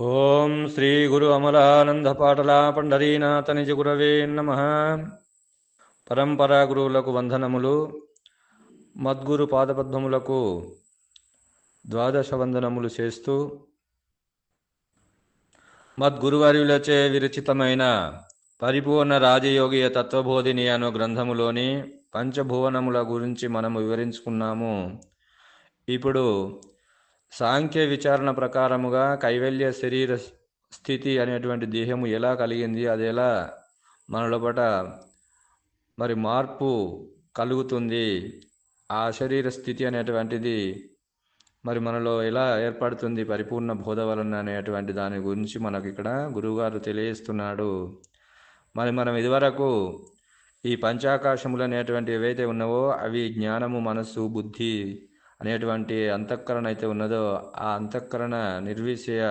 ఓం శ్రీ గురు అమలానంద పాటలా పండరీనాథ నిజ గురవే నమ. పరంపరా గురువులకు వందనములు. మద్గురు పాదపద్మములకు ద్వాదశ వందనములు చేస్తూ మద్గురువర్యులచే విరచితమైన పరిపూర్ణ రాజయోగియ తత్వబోధిని అను గ్రంథములోని పంచభువనముల గురించి మనము వివరించుకున్నాము. ఇప్పుడు సాంఖ్య విచారణ ప్రకారముగా కైవల్య శరీర స్థితి అనేటువంటి దేహము ఎలా కలిగింది అది ఎలా మన లోపట మరి మార్పు కలుగుతుంది ఆ శరీర స్థితి అనేటువంటిది మరి మనలో ఎలా ఏర్పడుతుంది పరిపూర్ణ బోధ వలన అనేటువంటి దాని గురించి మనకు ఇక్కడ గురువుగారు తెలియజేస్తున్నాడు. మరి మనం ఇదివరకు ఈ పంచాకాశములు అనేటువంటి ఏవైతే ఉన్నావో అవి జ్ఞానము మనస్సు బుద్ధి అనేటువంటి అంతఃకరణ అయితే ఉన్నదో ఆ అంతఃకరణ నిర్విషయ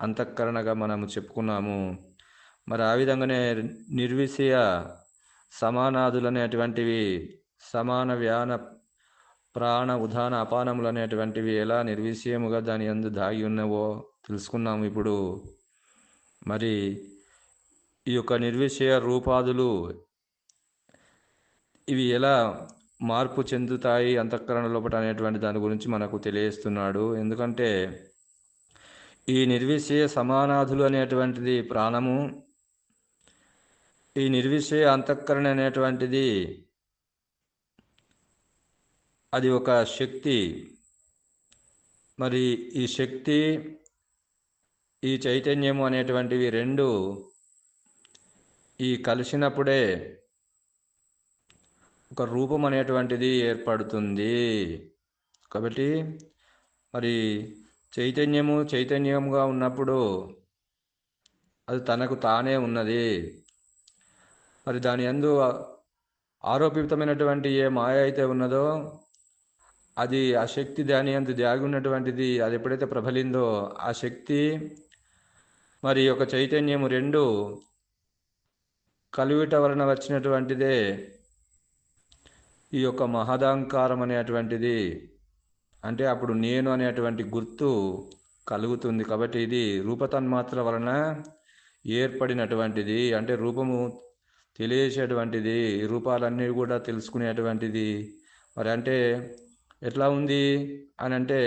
అంతఃకరణగా మనము చెప్పుకున్నాము. మరి ఆ విధంగానే నిర్విషయ సమానాదులు అనేటువంటివి సమాన వ్యాన ప్రాణ ఉదాన అపానములు అనేటువంటివి ఎలా నిర్విషయముగా దాని అందు దాగి ఉన్నవో తెలుసుకున్నాము ఇప్పుడు. మరి ఈ యొక్క నిర్విషయ రూపాదులు ఇవి ఎలా మార్పు చెందుతాయి అంతఃకరణ లోపల అనేటువంటి దాని గురించి మనకు తెలియజేస్తున్నాడు. ఎందుకంటే ఈ నిర్విషయ సమానాధులు అనేటువంటిది ప్రాణము ఈ నిర్విషయ అంతఃకరణ అనేటువంటిది అది ఒక శక్తి. మరి ఈ శక్తి ఈ చైతన్యము అనేటువంటివి రెండు ఈ కలిసినప్పుడే ఒక రూపం అనేటువంటిది ఏర్పడుతుంది. కాబట్టి మరి చైతన్యము చైతన్యముగా ఉన్నప్పుడు అది తనకు తానే ఉన్నది. మరి దాని అందు ఆరోపితమైనటువంటి ఏ మాయ అయితే ఉన్నదో అది ఆ శక్తి దాని అందు దాగి ఉన్నటువంటిది అది ఎప్పుడైతే ప్రబలిందో ఆ శక్తి మరి ఒక చైతన్యము రెండు కలువిట వలన వచ్చినటువంటిదే ఈ యొక్క మహదాంకారం అనేటువంటిది అంటే అప్పుడు నేను అనేటువంటి గుర్తు కలుగుతుంది. కాబట్టి ఇది రూపతన్మాత్ర వలన ఏర్పడినటువంటిది అంటే రూపము తెలియచేటువంటిది రూపాలన్నీ కూడా తెలుసుకునేటువంటిది. మరి అంటే ఎట్లా ఉంది అని అంటే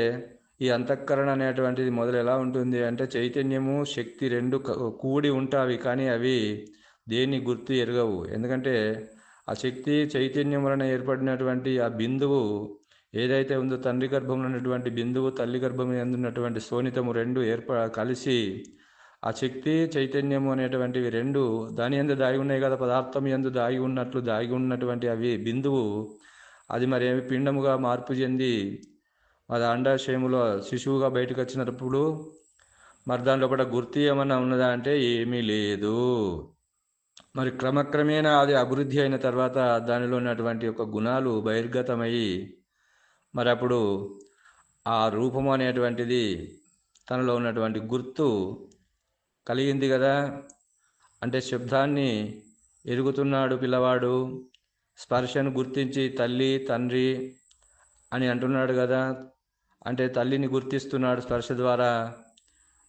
ఈ అంతఃకరణ అనేటువంటిది మొదలు ఎలా ఉంటుంది అంటే చైతన్యము శక్తి రెండు కూడి ఉంటావి కానీ అవి దేన్ని గుర్తు ఎరగవు. ఎందుకంటే ఆ శక్తి చైతన్యం వలన ఏర్పడినటువంటి ఆ బిందువు ఏదైతే ఉందో తండ్రి గర్భంలో ఉన్నటువంటి బిందువు తల్లి గర్భం ఉన్నటువంటి శోణితము రెండు ఏర్ప కలిసి ఆ శక్తి చైతన్యము అనేటువంటివి రెండు దాని ఎందు దాగి ఉన్నాయి కదా పదార్థం ఎందు దాగి ఉన్నట్లు దాగి ఉన్నటువంటి అవి బిందువు. అది మరి ఏమి పిండముగా మార్పు చెంది అది అండాశయములో శిశువుగా బయటకు వచ్చినప్పుడు మరి దాని లోపల గుర్తు ఏమన్నా ఉన్నదా అంటే ఏమీ లేదు. మరి క్రమక్రమేణా అది అభివృద్ధి అయిన తర్వాత దానిలో ఉన్నటువంటి యొక్క గుణాలు బహిర్గతమయ్యి మరి అప్పుడు ఆ రూపము అనేటువంటిది తనలో ఉన్నటువంటి గుర్తు కలిగింది కదా. అంటే శబ్దాన్ని ఎరుగుతున్నాడు పిల్లవాడు స్పర్శను గుర్తించి తల్లి తండ్రి అని అంటున్నాడు కదా. అంటే తల్లిని గుర్తిస్తున్నాడు స్పర్శ ద్వారా.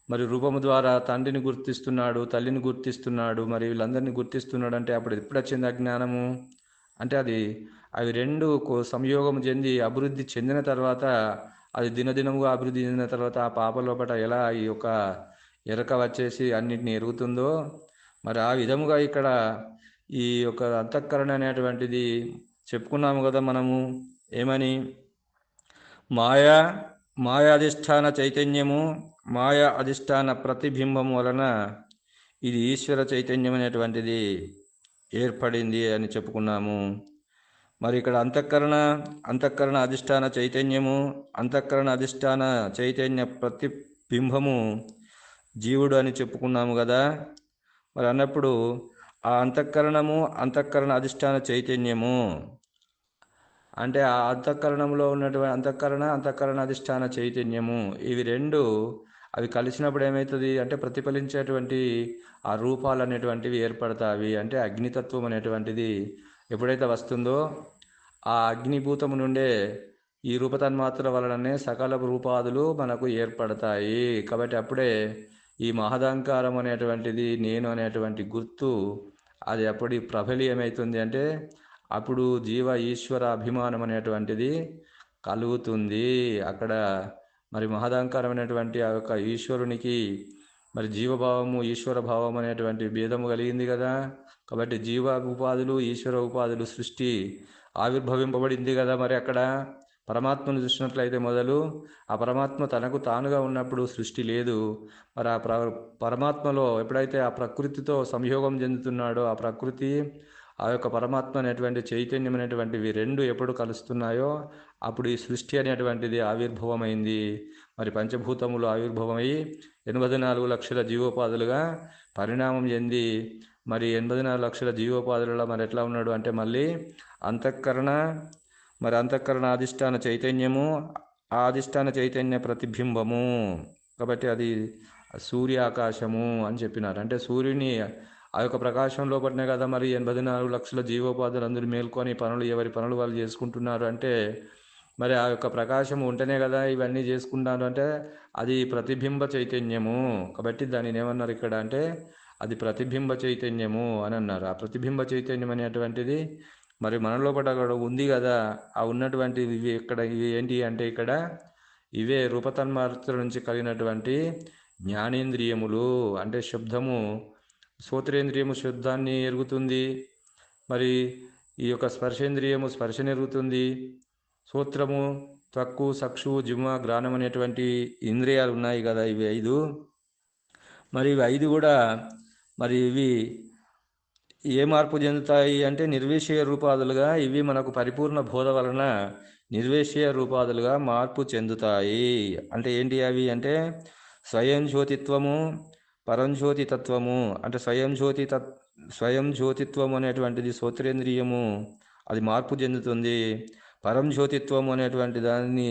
మరి రూపము ద్వారా తండ్రిని గుర్తిస్తున్నాడు తల్లిని గుర్తిస్తున్నాడు మరి వీళ్ళందరినీ గుర్తిస్తున్నాడు అంటే అప్పుడు ఎప్పుడు వచ్చింది అజ్ఞానము అంటే అది అవి రెండు సంయోగం చెంది అభివృద్ధి చెందిన తర్వాత అది దినదినముగా అభివృద్ధి చెందిన తర్వాత ఆ పాప లోపల ఎలా ఈ యొక్క ఎరక వచ్చేసి అన్నిటిని ఎరుగుతుందో మరి ఆ విధముగా ఇక్కడ ఈ యొక్క అంతఃకరణ అనేటువంటిది చెప్పుకున్నాము కదా మనము. ఏమని? మాయా మాయాధిష్టాన చైతన్యము మాయా అధిష్టాన ప్రతిబింబం వలన ఇది ఈశ్వర చైతన్యం అనేటువంటిది ఏర్పడింది అని చెప్పుకున్నాము. మరి ఇక్కడ అంతఃకరణ అంతఃకరణ అధిష్టాన చైతన్యము అంతఃకరణ అధిష్టాన చైతన్య ప్రతిబింబము జీవుడు అని చెప్పుకున్నాము కదా. మరి అన్నప్పుడు ఆ అంతఃకరణము అంతఃకరణ అధిష్టాన చైతన్యము అంటే ఆ అంతఃకరణంలో ఉన్నటువంటి అంతఃకరణ అంతఃకరణ అధిష్టాన చైతన్యము ఇవి రెండు అవి కలిసినప్పుడు ఏమవుతుంది అంటే ప్రతిఫలించేటువంటి ఆ రూపాలు అనేటువంటివి ఏర్పడతాయి అంటే అగ్నితత్వం అనేటువంటిది ఎప్పుడైతే వస్తుందో ఆ అగ్నిభూతము నుండే ఈ రూపతన్మాత్ర వలననే సకల రూపాదులు మనకు ఏర్పడతాయి. కాబట్టి అప్పుడే ఈ మహదాంకారం అనేటువంటిది నేను అనేటువంటి గుర్తు అది ఎప్పటికి ప్రబలి ఏమవుతుంది అంటే అప్పుడు జీవ ఈశ్వర అభిమానం అనేటువంటిది కలుగుతుంది. అక్కడ మరి మహదాంకారమైనటువంటి ఆ యొక్క ఈశ్వరునికి మరి జీవభావము ఈశ్వర భావం అనేటువంటి భేదము కలిగింది కదా. కాబట్టి జీవ ఉపాధులు ఈశ్వర ఉపాధులు సృష్టి ఆవిర్భవింపబడింది కదా మరి అక్కడ. పరమాత్మను చూసినట్లయితే మొదలు ఆ పరమాత్మ తనకు తానుగా ఉన్నప్పుడు సృష్టి లేదు. మరి ఆ ప్ర పరమాత్మలో ఎప్పుడైతే ఆ ప్రకృతితో సంయోగం చెందుతున్నాడో ఆ ప్రకృతి ఆ యొక్క పరమాత్మ అనేటువంటి చైతన్యం అనేటువంటివి రెండు ఎప్పుడు కలుస్తున్నాయో అప్పుడు ఈ సృష్టి అనేటువంటిది ఆవిర్భవమైంది. మరి పంచభూతములు ఆవిర్భవమై ఎనభై నాలుగు లక్షల జీవోపాధులుగా పరిణామం చెంది. మరి ఎనభై నాలుగు లక్షల జీవోపాధులలో మరి ఎట్లా ఉన్నాడు అంటే మళ్ళీ అంతఃకరణ మరి అంతఃకరణ అధిష్టాన చైతన్యము ఆ అధిష్టాన చైతన్య ప్రతిబింబము. కాబట్టి అది సూర్యాకాశము అని చెప్పినారు. అంటే సూర్యుని ఆ యొక్క ప్రకాశంలో పడినా కదా మరి ఎనభై నాలుగు లక్షల జీవోపాధులు అందరూ మేల్కొని పనులు ఎవరి పనులు వాళ్ళు చేసుకుంటున్నారు అంటే మరి ఆ యొక్క ప్రకాశం ఉంటేనే కదా ఇవన్నీ చేసుకున్నారు అంటే అది ప్రతిబింబ చైతన్యము. కాబట్టి దానిని ఏమన్నారు ఇక్కడ అంటే అది ప్రతిబింబ చైతన్యము అని అన్నారు. ఆ ప్రతిబింబ చైతన్యం అనేటువంటిది మరి మనలో లోపల అక్కడ ఉంది కదా ఆ ఉన్నటువంటి ఇవి ఇక్కడ ఇవి ఏంటి అంటే ఇక్కడ ఇవే రూపతన్మార్తల నుంచి కలిగినటువంటి జ్ఞానేంద్రియములు అంటే శబ్దము శ్రోత్రేంద్రియము శబ్దాన్ని ఎరుగుతుంది. మరి ఈ యొక్క స్పర్శేంద్రియము స్పర్శను ఎరుగుతుంది. సూత్రము త్వక్కు సక్షు జిమ్మ గ్రాణం అనేటువంటి ఇంద్రియాలు ఉన్నాయి కదా ఇవి ఐదు. మరి ఇవి ఐదు కూడా మరి ఇవి ఏ మార్పు చెందుతాయి అంటే నిర్వేశయ రూపాదులుగా ఇవి మనకు పరిపూర్ణ బోధ వలన నిర్వేశయ రూపాదులుగా మార్పు చెందుతాయి. అంటే ఏంటి అవి అంటే స్వయం జ్యోతిత్వము పరంజ్యోతి తత్వము అంటే స్వయం జ్యోతి తత్ స్వయం జ్యోతిత్వం అనేటువంటిది శ్రోత్రేంద్రియము అది మార్పు చెందుతుంది. పరం జ్యోతిత్వం అనేటువంటి దాన్ని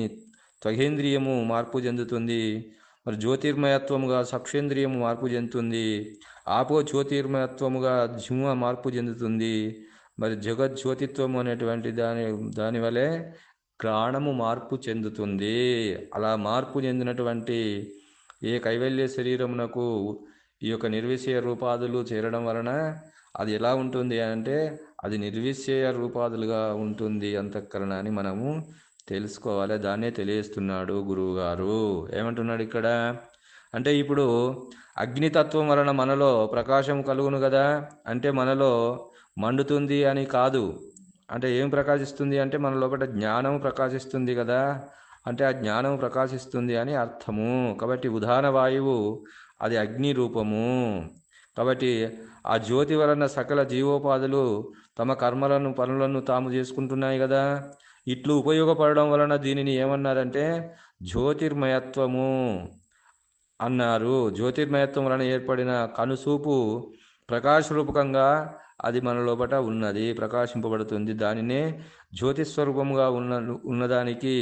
త్వగేంద్రియము మార్పు చెందుతుంది. మరి జ్యోతిర్మయత్వముగా సక్షేంద్రియము మార్పు చెందుతుంది. ఆపో జ్యోతిర్మయత్వముగా జిమ్మ మార్పు చెందుతుంది. మరి జగజ్యోతిత్వము అనేటువంటి దాని దాని వలె గ్రాణము మార్పు చెందుతుంది. అలా మార్పు చెందినటువంటి ఏ కైవల్య శరీరమునకు ఈ యొక్క నిర్విషయ రూపాదులు చేరడం వలన అది ఎలా ఉంటుంది అంటే అది నిర్విషయ రూపాదులుగా ఉంటుంది అంతఃకరణ అని మనము తెలుసుకోవాలి. దాన్నే తెలియస్తున్నాడు గురువుగారు. ఏమంటున్నాడు ఇక్కడ? అంటే ఇప్పుడు అగ్నితత్వం వలన మనలో ప్రకాశం కలుగును కదా? అంటే మనలో మండుతుంది అని కాదు. అంటే ఏం ప్రకాశిస్తుంది అంటే మన లోపల జ్ఞానం ప్రకాశిస్తుంది కదా? అంటే ఆ జ్ఞానం ప్రకాశిస్తుంది అని అర్థము. కాబట్టి ఉదాహరణ వాయువు అది అగ్ని రూపము. కాబట్టి ఆ జ్యోతి వలన సకల జీవోపాధులు తమ కర్మలను పనులను తాము చేసుకుంటున్నాయి కదా. ఇట్లు ఉపయోగపడడం వలన దీనిని ఏమన్నారంటే జ్యోతిర్మయత్వము అన్నారు. జ్యోతిర్మయత్వం వలన ఏర్పడిన కనుసూపు ప్రకాశరూపకంగా అది మన లోపల ఉన్నది ప్రకాశింపబడుతుంది. దానినే జ్యోతిస్వరూపముగా ఉన్న ఉన్నదానికి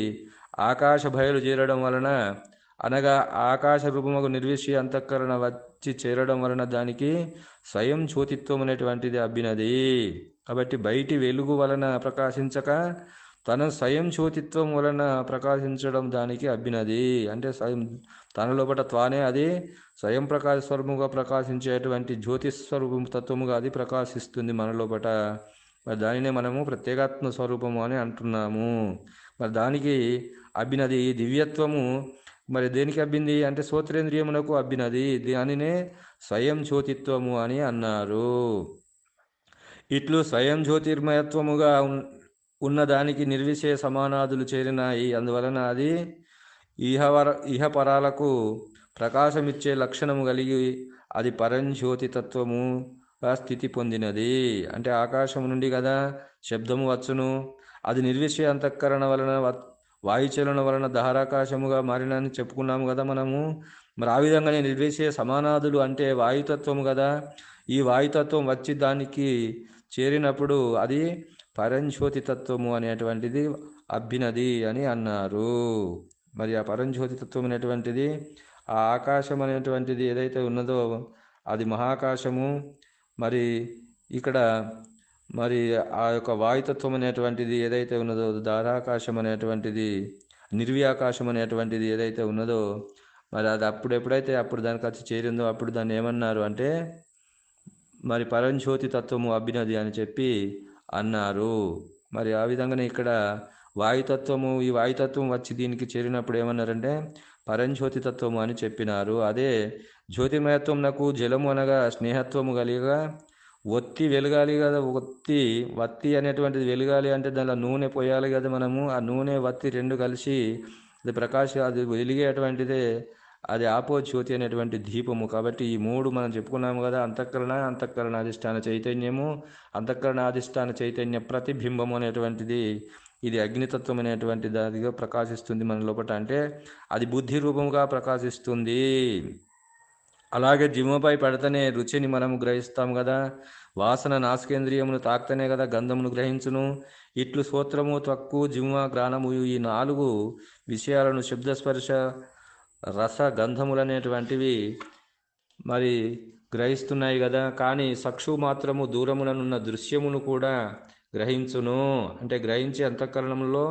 ఆకాశ బయలు చేరడం వలన అనగా ఆకాశ రూపముకు నిర్విషయ అంతఃకరణ వచ్చి చేరడం వలన దానికి స్వయం జ్యోతిత్వం అనేటువంటిది అబ్బినది. కాబట్టి బయటి వెలుగు వలన ప్రకాశించక తన స్వయం జ్యోతిత్వం వలన ప్రకాశించడం దానికి అబ్బినది. అంటే స్వయం తన లోపల తానే అది స్వయం ప్రకాశ స్వరూపముగా ప్రకాశించేటువంటి జ్యోతిస్వరూపం తత్వముగా అది ప్రకాశిస్తుంది మన లోపల మరి దానినే మనము ప్రత్యేగాత్మ స్వరూపము అని అంటున్నాము. మరి దానికి అబ్బినది దివ్యత్వము. మరి దేనికి అబ్బింది? అంటే శ్రోత్రేంద్రియమునకు అబ్బినది. దానినే స్వయం జ్యోతిత్వము అని అన్నారు. ఇట్లు స్వయం జ్యోతిర్మయత్వముగా ఉన్- ఉన్నదానికి నిర్విషయ సమానాదులు చేరినాయి. అందువలన అది ఇహవర ఇహపరాలకు ప్రకాశమిచ్చే లక్షణము కలిగి అది పరంజ్యోతి తత్వముగా స్థితి పొందినది. అంటే ఆకాశం నుండి కదా శబ్దము వచ్చును. అది నిర్విషయ అంతఃకరణ వలన వాయుచలన వలన దహరాకాశముగా మారినని చెప్పుకున్నాము కదా మనము. మరి ఆ విధంగానే నిర్వేశే సమానాదులు అంటే వాయుతత్వము కదా. ఈ వాయుతత్వం వచ్చి దానికి చేరినప్పుడు అది పరంజ్యోతి తత్వము అనేటువంటిది అబ్బినది అని అన్నారు. మరి ఆ పరంజ్యోతి తత్వం అనేటువంటిది ఆ ఆకాశం అనేటువంటిది ఏదైతే ఉన్నదో అది మహాకాశము. మరి ఇక్కడ మరి ఆ యొక్క వాయుతత్వం అనేటువంటిది ఏదైతే ఉన్నదో ధారాకాశం అనేటువంటిది నిర్వ్యాకాశం అనేటువంటిది ఏదైతే ఉన్నదో మరి అది అప్పుడు ఎప్పుడైతే అప్పుడు దానికి వచ్చి చేరిందో అప్పుడు దాన్ని ఏమన్నారు అంటే మరి పరంజ్యోతి తత్వము అభినది అని చెప్పి అన్నారు. మరి ఆ విధంగానే ఇక్కడ వాయుతత్వము ఈ వాయుతత్వం వచ్చి దీనికి చేరినప్పుడు ఏమన్నారంటే పరంజ్యోతి తత్వము అని చెప్పినారు. అదే జ్యోతిమయత్వం నాకు జలము అనగా స్నేహత్వము కలిగా ఒత్తి వెలగాలి కదా ఒత్తి. వత్తి అనేటువంటిది వెలగాలి అంటే దానిలో నూనె పోయాలి కదా మనము. ఆ నూనె వత్తి రెండు కలిసి అది ప్రకాశ అది వెలిగేటువంటిదే. అది ఆపో జ్యోతి అనేటువంటి దీపము. కాబట్టి ఈ మూడు మనం చెప్పుకున్నాము కదా అంతఃకరణ అంతఃకరణ అధిష్టాన చైతన్యము. అంతఃకరణ అధిష్టాన చైతన్య ప్రతిబింబము అనేటువంటిది ఇది అగ్నితత్వం అనేటువంటి దానిగా ప్రకాశిస్తుంది మన లోపల అంటే అది బుద్ధి రూపముగా ప్రకాశిస్తుంది. అలాగే జిమ్మపై పడితేనే రుచిని మనము గ్రహిస్తాం కదా వాసన నాసికేంద్రియమును తాకితేనే కదా గంధమును గ్రహించును. ఇట్లు స్తోత్రము తక్కువ జిమ్మ గ్రాణము ఈ నాలుగు విషయాలను శబ్దస్పర్శ రస గంధములనేటువంటివి మరి గ్రహిస్తున్నాయి కదా కానీ సక్షు మాత్రము దూరములనున్న దృశ్యమును కూడా గ్రహించును. అంటే గ్రహించి అంతఃకరణంలో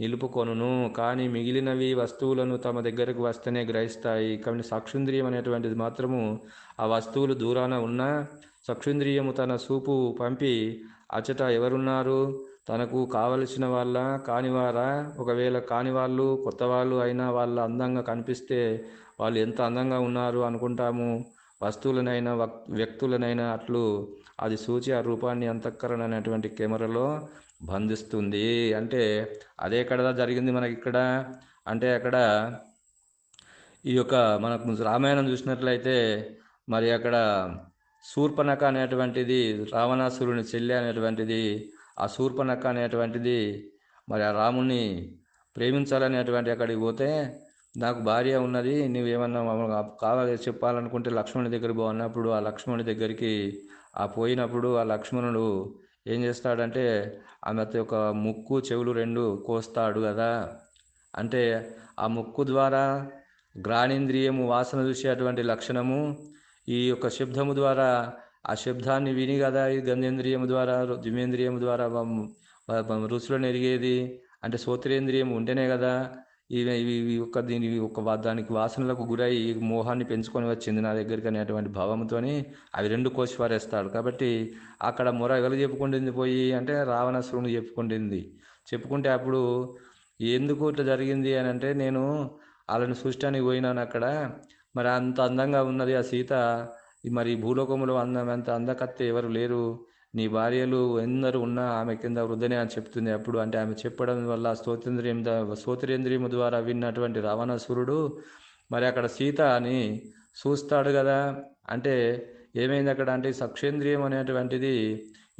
నిలుపుకొనును. కానీ మిగిలినవి వస్తువులను తమ దగ్గరకు వస్తేనే గ్రహిస్తాయి. కానీ సాక్షుంద్రియం అనేటువంటిది మాత్రము ఆ వస్తువులు దూరాన ఉన్న సక్షుంద్రియము తన సూపు పంపి అచట ఎవరున్నారు? తనకు కావలసిన వాళ్ళ కానివారా? ఒకవేళ కాని వాళ్ళు కొత్త వాళ్ళు అయినా వాళ్ళ అందంగా కనిపిస్తే వాళ్ళు ఎంత అందంగా ఉన్నారు అనుకుంటాము? వస్తువులనైనా వక్- వ్యక్తులనైనా అట్లు అది సూచి ఆ రూపాన్ని అంతఃకరణ అనేటువంటి కెమెరాలో బంధిస్తుంది. అంటే అదే కదా జరిగింది మనకి ఇక్కడ? అంటే అక్కడ ఈ యొక్క మనకు రామాయణం చూసినట్లయితే మరి అక్కడ శూర్పణఖ అనేటువంటిది రావణాసురుని చెల్లి అనేటువంటిది ఆ శూర్పణఖ అనేటువంటిది మరి ఆ రాముణ్ణి ప్రేమించాలనేటువంటి అక్కడికి పోతే నాకు భార్య ఉన్నది నువ్వేమన్నా కావాలి చెప్పాలనుకుంటే లక్ష్మణుడి దగ్గర పోన్నప్పుడు ఆ లక్ష్మణుడి దగ్గరికి ఆ పోయినప్పుడు ఆ లక్ష్మణుడు ఏం చేస్తాడంటే ఆమె యొక్క ముక్కు చెవులు రెండు కోస్తాడు కదా అంటే ఆ ముక్కు ద్వారా గ్రాణేంద్రియము వాసన చూసేటువంటి లక్షణము ఈ యొక్క శబ్దము ద్వారా ఆ శబ్దాన్ని విని కదా ఈ గంధేంద్రియము ద్వారా దిమేంద్రియము ద్వారా రుచులను ఎరిగేది అంటే సోత్రేంద్రియం ఉంటేనే కదా ఇవి ఇవి ఒక దీని ఒక దానికి వాసనలకు గురై ఈ మోహాన్ని పెంచుకొని వచ్చింది నా దగ్గరికి అనేటువంటి భావంతోని అవి రెండు కోసి పారేస్తాడు కాబట్టి అక్కడ మొర ఎవరు చెప్పుకుంటుంది పోయి అంటే రావణాసురుని చెప్పుకుంటుంది. చెప్పుకుంటే అప్పుడు ఎందుకు ఇట్లా జరిగింది అని అంటే నేను వాళ్ళని సృష్టానికి పోయినాను అక్కడ. మరి అంత అందంగా ఉన్నది ఆ సీత. ఈ మరి భూలోకంలో అందం అంత అందకత్తే ఎవరు లేరు. నీ భార్యలు ఎందరు ఉన్నా ఆమె కింద వృద్ధనే అని చెప్తుంది. అప్పుడు అంటే ఆమె చెప్పడం వల్ల స్తోత్రేంద్రియం స్తోత్రేంద్రియము ద్వారా విన్నటువంటి రావణాసురుడు మరి అక్కడ సీత అని చూస్తాడు కదా. అంటే ఏమైంది అక్కడ అంటే సక్షేంద్రియం అనేటువంటిది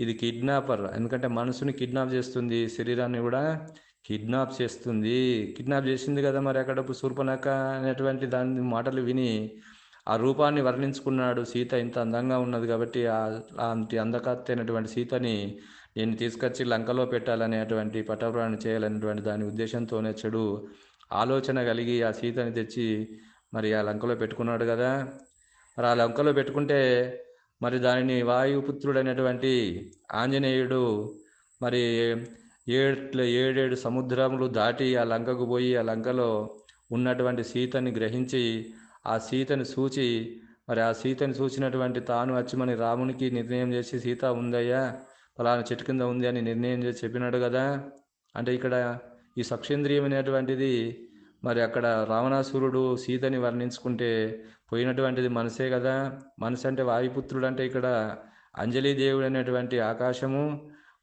ఇది కిడ్నాపర్ ఎందుకంటే మనసుని కిడ్నాప్ చేస్తుంది శరీరాన్ని కూడా కిడ్నాప్ చేస్తుంది. కిడ్నాప్ చేసింది కదా మరి అక్కడ శూర్పణఖ అనేటువంటి దాని మాటలు విని ఆ రూపాన్ని వర్ణించుకున్నాడు సీత ఇంత అందంగా ఉన్నది కాబట్టి ఆ అందకత్తైనటువంటి సీతని నేను తీసుకొచ్చి లంకలో పెట్టాలనేటువంటి పటాపురాన్ని చేయాలనేటువంటి దాని ఉద్దేశంతోనే చెడు ఆలోచన కలిగి ఆ సీతని తెచ్చి మరి ఆ లంకలో పెట్టుకున్నాడు కదా. మరి ఆ లంకలో పెట్టుకుంటే మరి దానిని వాయుపుత్రుడైనటువంటి ఆంజనేయుడు మరి ఏడు ఏడేడు సముద్రములు దాటి ఆ లంకకు పోయి ఆ లంకలో ఉన్నటువంటి సీతని గ్రహించి ఆ సీతని చూచి మరి ఆ సీతని చూసినటువంటి తాను వచ్చి మన రామునికి నిర్ణయం చేసి సీత ఉందయ్యా ఫలానా చెట్టు కింద ఉంది అని నిర్ణయం చేసి చెప్పినాడు కదా. అంటే ఇక్కడ ఈ సక్షేంద్రియం అనేటువంటిది మరి అక్కడ రావణాసురుడు సీతని వర్ణించుకుంటే పోయినటువంటిది మనసే కదా. మనసు అంటే వాయుపుత్రుడు అంటే ఇక్కడ అంజలి దేవుడు అనేటువంటి ఆకాశము.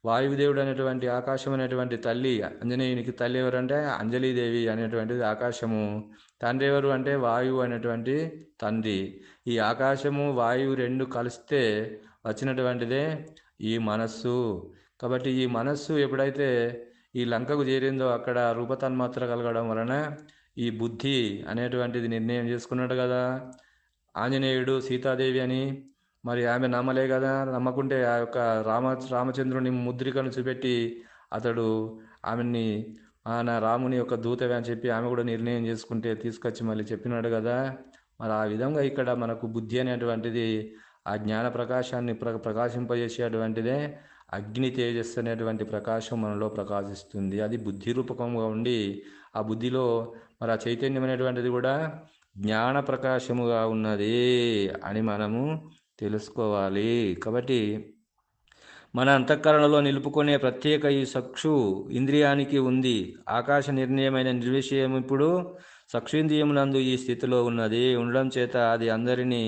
వాయుదేవుడు అనేటువంటి ఆకాశం అనేటువంటి తల్లి ఆంజనేయునికి తల్లి ఎవరంటే అంజలీదేవి అనేటువంటిది ఆకాశము. తండ్రి ఎవరు అంటే వాయువు అనేటువంటి తండ్రి. ఈ ఆకాశము వాయువు రెండు కలిస్తే వచ్చినటువంటిదే ఈ మనస్సు. కాబట్టి ఈ మనస్సు ఎప్పుడైతే ఈ లంకకు చేరిందో అక్కడ రూపతన్మాత్ర కలగడం వలన ఈ బుద్ధి అనేటువంటిది నిర్ణయం చేసుకున్నాడు కదా. ఆంజనేయుడు సీతాదేవి అని మరి ఆమె నమ్మలే కదా నమ్మకుంటే ఆ యొక్క రామ రామచంద్రుని ముద్రికను చూపెట్టి అతడు ఆమెని ఆయన రాముని యొక్క దూతవే అని చెప్పి ఆమె కూడా నిర్ణయం చేసుకుంటే తీసుకొచ్చి మళ్ళీ చెప్పినాడు కదా. మరి ఆ విధంగా ఇక్కడ మనకు బుద్ధి అనేటువంటిది ఆ జ్ఞాన ప్రకాశాన్ని ప్ర ప్రకాశింపజేసేటువంటిదే అగ్ని తేజస్సు అనేటువంటి ప్రకాశం మనలో ప్రకాశిస్తుంది. అది బుద్ధి రూపకంగా ఉండి ఆ బుద్ధిలో మరి ఆ చైతన్యం అనేటువంటిది కూడా జ్ఞాన ప్రకాశముగా ఉన్నది అని మనము తెలుసుకోవాలి. కాబట్టి మన అంతఃకరణలో నిలుపుకునే ప్రత్యేక ఈ చక్షు ఇంద్రియానికి ఉంది. ఆకాశ నిర్ణయమైన నిర్విషయం ఇప్పుడు చక్షుంద్రియమునందు ఈ స్థితిలో ఉన్నది. ఉండడం చేత అది అందరినీ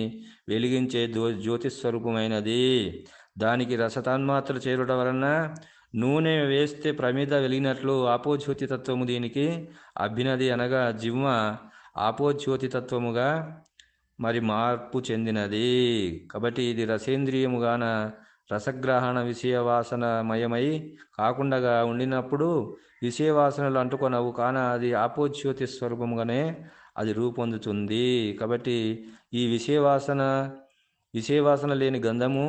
వెలిగించే జ్యో జ్యోతిస్వరూపమైనది దానికి రసతన్మాత్ర చేరుట వలన నూనె వేస్తే ప్రమిద వెలిగినట్లు ఆపోజ్యోతి తత్వము దీనికి అభ్యునది అనగా జిమ్మ ఆపోజ్యోతి తత్వముగా మరి మార్పు చెందినది. కాబట్టి ఇది రసేంద్రియముగాన రసగ్రహణ విషయవాసనమయమై కాకుండా ఉండినప్పుడు విషయవాసనలు అంటుకొనవు. కాన అది ఆపోజ్యోతి స్వరూపముగానే అది రూపొందుతుంది. కాబట్టి ఈ విషయవాసన విషయవాసన లేని గంధము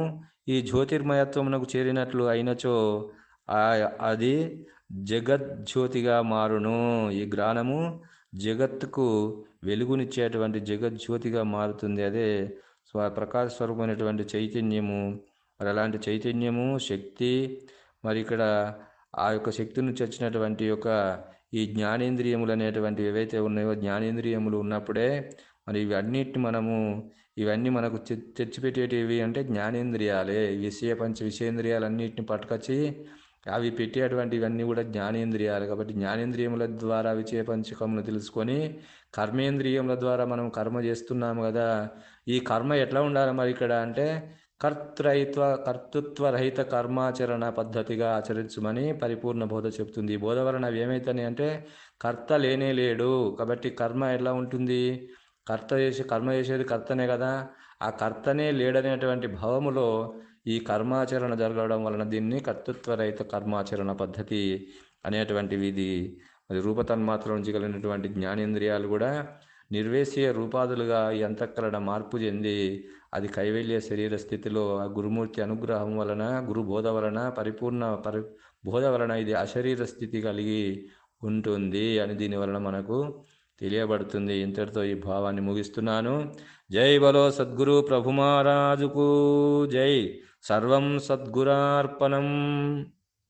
ఈ జ్యోతిర్మయత్వమునకు చేరినట్లు అయినచో అది జగజ్యోతిగా మారును. ఈ జ్ఞానము జగత్తుకు వెలుగునిచ్చేటువంటి జగజ్యోతిగా మారుతుంది. అదే స్వ ప్రకాశ స్వరూపమైనటువంటి చైతన్యము. మరి అలాంటి చైతన్యము శక్తి మరి ఇక్కడ ఆ యొక్క శక్తి నుంచి వచ్చినటువంటి యొక్క ఈ జ్ఞానేంద్రియములు అనేటువంటివి ఏవైతే ఉన్నాయో జ్ఞానేంద్రియములు ఉన్నప్పుడే మరి ఇవి అన్నిటిని మనము ఇవన్నీ మనకు తెచ్చిపెట్టేటివి అంటే జ్ఞానేంద్రియాలే. విషయ పంచ విషయేంద్రియాలన్నింటిని పట్టుకొచ్చి అవి పెట్టేటువంటివన్నీ కూడా జ్ఞానేంద్రియాలు కాబట్టి జ్ఞానేంద్రియముల ద్వారా విషయ పంచకములు తెలుసుకొని కర్మేంద్రియముల ద్వారా మనం కర్మ చేస్తున్నాము కదా ఈ కర్మ ఎట్లా ఉండాలి మరి ఇక్కడ అంటే కర్తృత్వ కర్తృత్వరహిత కర్మాచరణ పద్ధతిగా ఆచరించమని పరిపూర్ణ బోధ చెప్తుంది. బోధ వలన ఏమవుతాయి అంటే కర్త లేనే లేడు. కాబట్టి కర్మ ఎలా ఉంటుంది? కర్త చేసి కర్మ చేసేది కర్తనే కదా. ఆ కర్తనే లేడనేటువంటి భావములో ఈ కర్మాచరణ జరగడం వలన దీన్ని కర్తృత్వరహిత కర్మాచరణ పద్ధతి అనేటువంటివి ఇది మరి రూపతన్మాత్ర నుంచి కలిగినటువంటి జ్ఞానేంద్రియాలు కూడా నిర్వేశీయ రూపాదులుగా ఈ అంతఃకరణ మార్పు చెంది అది కైవల్య శరీర స్థితిలో ఆ గురుమూర్తి అనుగ్రహం వలన గురు బోధ వలన పరిపూర్ణ పరి బోధ వలన ఇది అశరీర స్థితి కలిగి ఉంటుంది అని దీని వలన మనకు తెలియబడుతుంది. ఇంతటితో ఈ భావాన్ని ముగిస్తున్నాను. జై బలో సద్గురు ప్రభు మహారాజుకు జై. సర్వం సద్గురార్పణం.